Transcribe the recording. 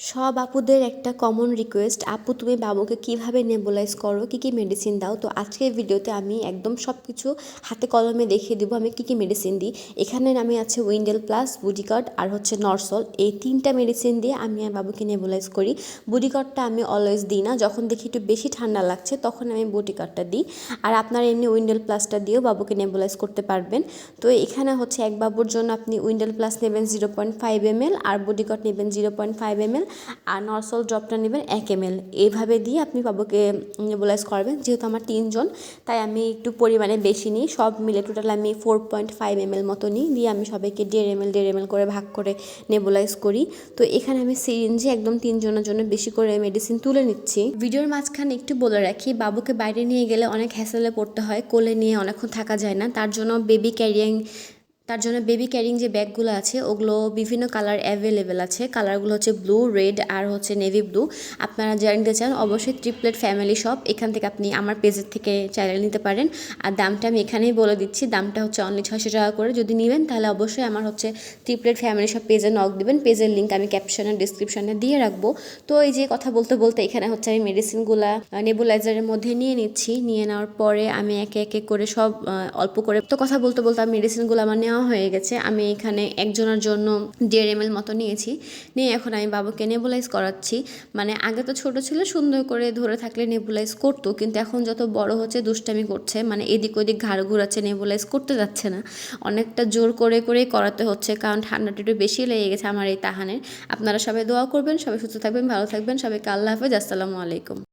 সব আপুদের একটা কমন রিকোয়েস্ট আপু, তুমি বাবুকে কীভাবে নেবুলাইজ করো? কি কি মেডিসিন দাও? তো আজকের ভিডিওতে আমি একদম সব কিছু হাতে কলমে দেখিয়ে দেবো, আমি কি কি মেডিসিন দিই। এখানে আমি আছে উইন্ডেল প্লাস বুডিকার্ড আর হচ্ছে নরসল এই তিনটা মেডিসিন দিয়ে আমি আমার বাবুকে নেবুলাইজ করি। বুডিকার্ডটা আমি অলওয়েজ দিই না। যখন দেখি একটু বেশি ঠান্ডা লাগছে, তখন আমি বুডিকার্ডটা দিই। আর আপনার এমনি উইন্ডেল প্লাসটা দিয়েও বাবুকে নেবুলাইজ করতে পারবেন। তো এখানে হচ্ছে এক বাবুর জন্য আপনি উইন্ডেল প্লাস নেবেন zero point five M R বুডিকার্ড নেবেন zero point five M R নরসল ড্রপটা নেবেন এক এম এল এইভাবে দিয়ে আপনি বাবুকে নেবুলাইজ করবেন, যেহেতু আমার তিনজন, তাই আমি একটু পরিমাণে বেশি নিই। সব মিলে টোটাল আমি four point five M L মতো নিই, দিয়ে আমি সবাইকে দেড় এম এল দেড় এম এল করে ভাগ করে নেবুলাইজ করি। তো এখানে আমি সিরিঞ্জে একদম তিনজনের জন্য বেশি করে মেডিসিন তুলে নিচ্ছি। ভিডিওর মাঝখানে একটু বলে রাখি, বাবুকে বাইরে নিয়ে গেলে অনেক হ্যাসেলে পড়তে হয়, কোলে নিয়ে অনেকক্ষণ থাকা যায় না, তার জন্য বেবি ক্যারিয়াং তার জন্য বেবি ক্যারিং যে ব্যাগগুলো আছে, ওগুলো বিভিন্ন কালার অ্যাভেলেবেল আছে। কালারগুলো হচ্ছে ব্লু রেড আর হচ্ছে নেভি ব্লু আপনারা জানতে চান, অবশ্যই ট্রিপলেট ফ্যামিলি শপ এখান থেকে আপনি আমার পেজের থেকে চাইলে নিতে পারেন। আর দামটা আমি এখানেই বলে দিচ্ছি, দামটা হচ্ছে অনলি ছয়শো টাকা করে। যদি নেবেন, তাহলে অবশ্যই আমার হচ্ছে ট্রিপলেট ফ্যামিলি শপ পেজে নক দেবেন। পেজের লিঙ্ক আমি ক্যাপশনে ডিসক্রিপশনে দিয়ে রাখব। তো এই যে কথা বলতে বলতে এখানে হচ্ছে আমি মেডিসিনগুলা নেবুলাইজারের মধ্যে নিয়ে নিচ্ছি। নিয়ে নেওয়ার পরে আমি একে একে করে সব অল্প করে তো কথা বলতে বলতে আমি মেডিসিনগুলো আমার নেওয়া হয়ে গেছে। আমি এখানে একজনের জন্য দেড় এম মতো নিয়েছি। নিয়ে এখন আমি বাবুকে নেবুলাইজ করাচ্ছি। মানে আগে তো ছোট ছিল, সুন্দর করে ধরে থাকলে নেবুলাইজ করতো। কিন্তু এখন যত বড় হচ্ছে, দুষ্টামি করছে। মানে এদিক ওদিক ঘাড় ঘুরাচ্ছে নেবুলাইজ করতে যাচ্ছে না। অনেকটা জোর করে, করেই করাতে হচ্ছে। কারণ ঠান্ডাটা একটু বেশি লেগে গেছে আমার এই তাহানের। আপনারা সবাই দোয়া করবেন, সবাই সুস্থ থাকবেন, ভালো থাকবেন। সবাইকে আল্লাহ হাফেজ। আসসালামু আলাইকুম।